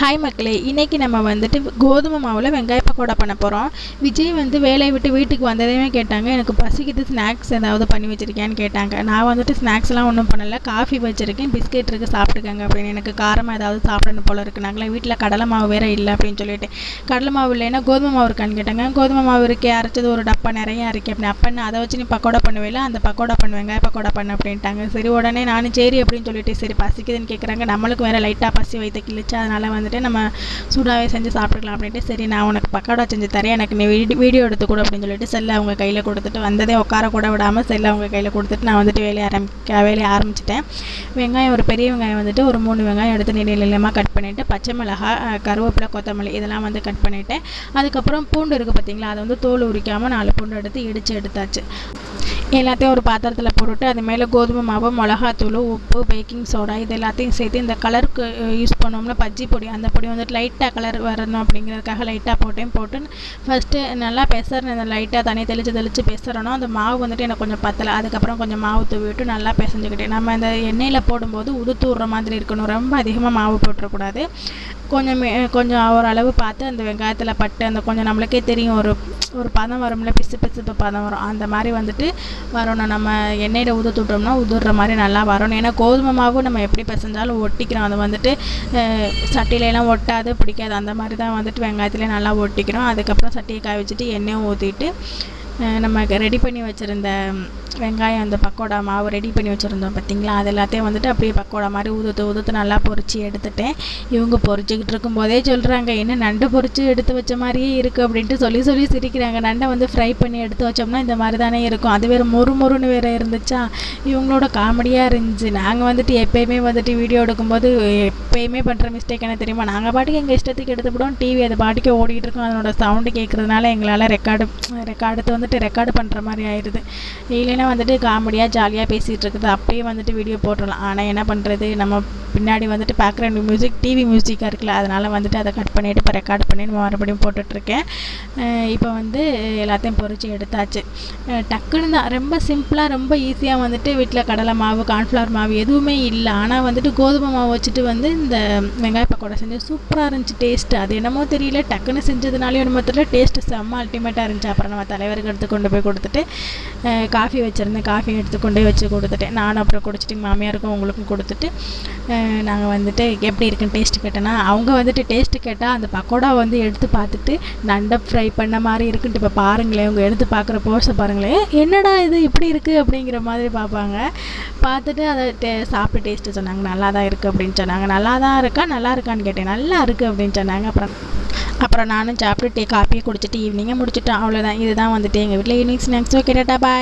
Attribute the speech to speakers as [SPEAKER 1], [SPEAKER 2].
[SPEAKER 1] Hi மக்களே இன்றைக்கி நம்ம வந்துட்டு கோதுமை மாவில் வெங்காய பக்கோடா பண்ண போகிறோம் விஜய் வந்து வேலையை விட்டு வீட்டுக்கு வந்ததையுமே கேட்டாங்க. எனக்கு பசிக்குது ஸ்நாக்ஸ் ஏதாவது பண்ணி வச்சுருக்கியான்னு கேட்டாங்க. நான் வந்துட்டு ஸ்நாக்ஸ்லாம் ஒன்றும் பண்ணலை. காஃபி வச்சுருக்கேன் பிஸ்கெட் இருக்குது சாப்பிட்டுக்கங்க அப்படின்னு. எனக்கு காரமாக ஏதாவது சாப்பிடணும் போல இருக்குது நாங்களே வீட்டில் கடலை மாவு வேறு இல்லை அப்படின்னு சொல்லிட்டு. கடலை மாவு இல்லைன்னா கோதுமை மாவு இருக்கான்னு கேட்டாங்க. கோதுமை மாவு இருக்கே அரைச்சது ஒரு டப்பா நிறையா இருக்குது அப்படி அப்பன்னு அதை வச்சு நீ பக்கோடா பண்ணுவேல அந்த பக்கோடா பண்ணு வெங்காய பக்கோடா பண்ணு அப்படின்ட்டாங்க. சரி உடனே நானும் சரி அப்படின்னு சொல்லிட்டு சரி பசிக்குதுன்னு கேட்குறாங்க நம்மளுக்கு வேறு லைட்டாக பசி வைத்த கிழிச்சு அதனால் வந்து வந்துட்டு நம்ம சூடாகவே செஞ்சு சாப்பிட்டுக்கலாம் அப்படின்ட்டு சரி நான் உனக்கு பக்கோடா செஞ்சு தரேன் எனக்கு நீ வீடியோ எடுத்து அப்படின்னு சொல்லிட்டு செல்லை அவங்க கையில் கொடுத்துட்டு வந்ததே உட்கார கூட விடாமல் செல்லை அவங்க கையில் கொடுத்துட்டு நான் வந்துட்டு வேலையை ஆரம்பிக்க வேலையை ஆரம்பிச்சிட்டேன். வெங்காயம் ஒரு பெரிய வெங்காயம் வந்துட்டு ஒரு மூணு வெங்காயம் எடுத்து நீள நீளமாக கட் பண்ணிவிட்டு பச்சை மிளகாய் கருவேப்பிலை கொத்தமல்லி இதெல்லாம் வந்து கட் பண்ணிவிட்டேன் அதுக்கப்புறம் பூண்டு இருக்குது பார்த்தீங்களா அதை வந்து தோல் உரிக்காமல் நாலு பூண்டு எடுத்து இடித்து எடுத்தாச்சு. எல்லாத்தையும் ஒரு பாத்திரத்தில் போட்டுட்டு அது மேலே கோதுமை மாவு மிளகாத்தூள் உப்பு பேக்கிங் சோடா இது எல்லாத்தையும் சேர்த்து இந்த கலருக்கு யூஸ் பண்ணோம்னா பஜ்ஜி பொடி அந்த பொடி வந்துட்டு லைட்டாக கலர் வரணும் அப்படிங்கிறதுக்காக லைட்டாக போட்டேன். போட்டு ஃபஸ்ட்டு நல்லா பெசறேன். இந்த லைட்டாக தண்ணி தெளித்து தெளித்து பெசறணும். அந்த மாவு வந்துட்டு எனக்கு கொஞ்சம் பத்தலை. அதுக்கப்புறம் கொஞ்சம் மாவு தூவி விட்டு நல்லா பிசைஞ்சுக்கிட்டேன். நம்ம இந்த எண்ணெயில் போடும்போது உதுத்து விடுற மாதிரி இருக்கணும். ரொம்ப அதிகமாக மாவு போட்டுறக்கூடாது. கொஞ்சம் கொஞ்சம் ஓரளவு பார்த்து அந்த வெங்காயத்தில் பட்டு அந்த கொஞ்சம் நம்மளுக்கே தெரியும். ஒரு ஒரு பதம் வரும்ல பிசு பிசுப்பு பதம் வரும். அந்த மாதிரி வந்துட்டு வரணும். நம்ம எண்ணெயில் உதுத்து விட்டோம்னா உதுற மாதிரி நல்லா வரணும். ஏன்னா கோதுமை மாவு நம்ம எப்படி பிசைஞ்சாலும் ஒட்டிக்கிறோம். அது வந்துட்டு சட்டியிலலாம் ஒட்டாது பிடிக்காது. அந்த மாதிரி தான் வந்துட்டு வெங்காயத்துலேயே நல்லா ஒட்டிக்கிறோம். அதுக்கப்புறம் சட்டியை காய வச்சுட்டு எண்ணெயை ஊற்றிட்டு நம்ம ரெடி பண்ணி வச்சுருந்த வெங்காயம் அந்த பக்கோடா மாவு ரெடி பண்ணி வச்சுருந்தோம் பார்த்தீங்களா அது எல்லாத்தையும் வந்துட்டு அப்படியே பக்கோடா மாதிரி ஊதுத்து ஊதுத்து நல்லா பொறிச்சு எடுத்துட்டேன். இவங்க பொறிச்சிக்கிட்டு இருக்கும்போதே சொல்கிறாங்க என்ன நண்டு பொறிச்சு எடுத்து வச்ச மாதிரியே இருக்குது அப்படின்ட்டு சொல்லி சொல்லி சிரிக்கிறாங்க. நண்டை வந்து ஃப்ரை பண்ணி எடுத்து வச்சோம்னா இந்த மாதிரி தானே இருக்கும். அது வேறு மொறு மொறுன்னு வேறு இருந்துச்சா? இவங்களோட காமெடியாக இருந்துச்சு. நாங்கள் வந்துட்டு எப்பயுமே வந்துட்டு வீடியோ எடுக்கும்போது எப்பயுமே பண்ணுற மிஸ்டேக் என்ன தெரியுமா? நாங்கள் பாட்டுக்கு எங்கள் இஷ்டத்துக்கு எடுத்துவிடுவோம் டிவி அது பாட்டுக்கு ஓடிக்கிட்டு இருக்கோம். அதனோட சவுண்டு கேட்குறதுனால எங்களால் ரெக்கார்டு ரெக்கார்டு வந்துட்டு ரெக்கார்டு பண்ணுற மாதிரி ஆயிடுது. இல்லைன்னா வந்துட்டு காமெடியாக ஜாலியாக பேசிகிட்டு இருக்குது. அப்படியே வந்துட்டு வீடியோ போட்டுடலாம். ஆனால் என்ன பண்ணுறது நம்ம பின்னாடி வந்துட்டு பேக்ரவுண்ட் மியூசிக் டிவி மியூசிக்காக இருக்குல்ல அதனால் வந்துட்டு அதை கட் பண்ணிவிட்டு இப்போ ரெக்கார்ட் பண்ணி நம்ம மறுபடியும் போட்டுட்ருக்கேன். இப்போ வந்து எல்லாத்தையும் பொறிச்சு எடுத்தாச்சு. டக்குன்னு தான் ரொம்ப சிம்பிளாக ரொம்ப ஈஸியாக வந்துட்டு வீட்டில் கடலை மாவு கார்ன்ஃப்ளவர் மாவு எதுவுமே இல்லை. ஆனால் வந்துட்டு கோதுமை மாவு வச்சுட்டு வந்து இந்த வெங்காய பக்கோடா செஞ்சு சூப்பராக இருந்துச்சு டேஸ்ட்டு அது என்னமோ தெரியல டக்குன்னு செஞ்சதுனாலே என்னமோ தெரியல டேஸ்ட்டு செம்ம அல்டிமேட்டாக இருந்துச்சு. அப்புறம் நம்ம தலைவருக்கு எடுத்து கொண்டு போய் கொடுத்துட்டு காஃபி வச்சுருந்தேன். காஃபி எடுத்து கொண்டு போய் வச்சு கொடுத்துட்டேன். நானும் அப்புறம் குடிச்சிட்டு எங்கள் மாமியாருக்கும் உங்களுக்கும் கொடுத்துட்டு நாங்கள் வந்துட்டு எப்படி இருக்குன்னு டேஸ்ட்டு கேட்டேன்னா அவங்க வந்துட்டு டேஸ்ட்டு கேட்டால் அந்த பக்கோடா வந்து எடுத்து பார்த்துட்டு நண்டை ஃப்ரை பண்ண மாதிரி இருக்குன்ட்டு இப்போ பாருங்களேன் அவங்க எடுத்து பார்க்குற போர்ஸை பாருங்களேன். என்னடா இது? இப்படி இருக்குது அப்படிங்கிற மாதிரி பார்ப்பாங்க. பார்த்துட்டு அதை டே சாப்பிட்டு டேஸ்ட்டு சொன்னாங்க. நல்லா தான் இருக்குது அப்படின்னு சொன்னாங்க. நல்லா தான் இருக்கா? நல்லா இருக்கான்னு கேட்டேன். நல்லா இருக்குது அப்படின்னு சொன்னாங்க. அப்புறம் அப்புறம் நானும் சாப்பிட்டு டீ காப்பியை குடிச்சிட்டு ஈவினிங்கே முடிச்சிட்டேன் அவ்வளோதான் இதுதான் வந்துட்டு எங்கள் வீட்டில் ஈவினிங் ஸ்நாக்ஸோ கேட்டா பாய்